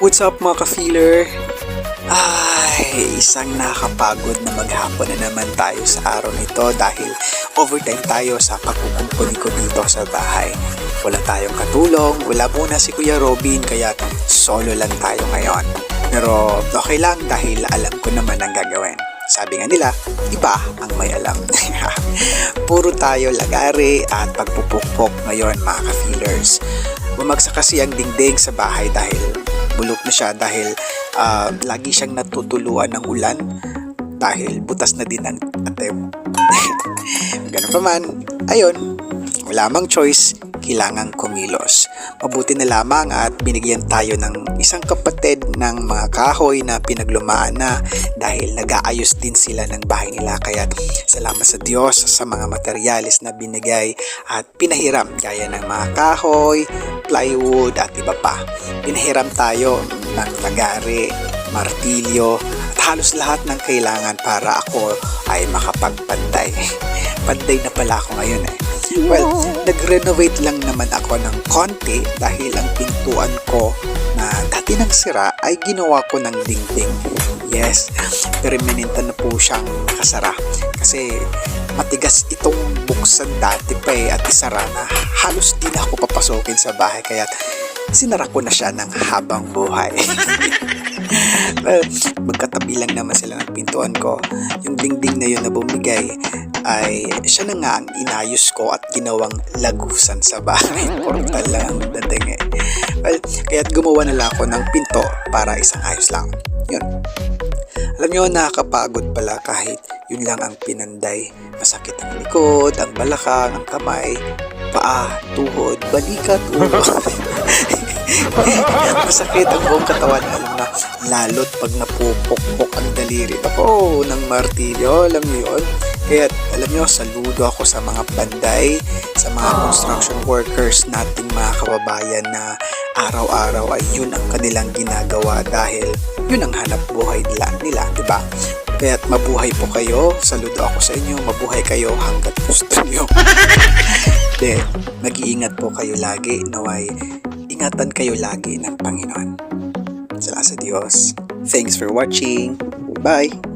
What's up mga ka-feeler? Ay, isang nakakapagod na maghapon na naman tayo sa araw nito dahil overtime tayo sa pagkukumpuni ko dito sa bahay. Wala tayong katulong, wala muna si Kuya Robin kaya solo lang tayo ngayon. Pero okay lang dahil alam ko naman ang gagawin. Sabi nga nila, iba ang may alam. Puro tayo lagari at pagpupukpok ngayon mga ka-feelers. Bumagsak kasi ang dingding sa bahay dahil bulok na siya dahil ah, lagi siyang natutuluan ng ulan dahil butas na din ang atem. Ganun pa man, ayun, wala mang choice, kailangang kumilos. Mabuti na lamang at binigyan tayo ng isang kapatid ng mga kahoy na pinaglumaan na dahil nag-aayos din sila ng bahay nila. Kaya salamat sa Diyos sa mga materyales na binigay at pinahiram gaya ng mga kahoy, plywood at iba pa. Pinahiram tayo ng lagari, martilyo at halos lahat ng kailangan para ako ay makapagpanday. Panday na pala ako ngayon eh. Well, nag-renovate lang naman ako ng konti dahil ang pintuan ko na dati nang sira ay ginawa ko ng dingding. Yes, permanente na po siyang nakasara. Kasi matigas itong buksan dati pa eh at isara na halos di na ako papasokin sa bahay kaya sinara ko na siya ng habang buhay. well, magkatabi lang naman sila ng pintuan ko. Yung dingding na yun na bumigay ay siya na nga ang inayos ko at ginawang lagusan sa bahay. Portal lang ang dating eh. Well, kaya't gumawa na lang ako ng pinto para isang ayos lang. Yun. Alam nyo, nakakapagod pala kahit yun lang ang pinanday. Masakit ang likod, ang balakang, ang kamay, paa, tuhod, balikat, ulo. Masakit ang buong katawan. Alam na, lalot pag napupukpok ang daliri. Ako, ng martilyo, alam niyo yun. Kaya alam nyo, saludo ako sa mga panday, sa mga construction workers nating mga kababayan na araw-araw ay yun ang kanilang ginagawa dahil yun ang hanap buhay nila, nila di ba? Kaya't mabuhay po kayo, saludo ako sa inyo, mabuhay kayo hanggat gusto nyo. De, mag-iingat po kayo lagi, naway ingatan kayo lagi ng Panginoon. Salamat sa Diyos. Thanks for watching. Bye!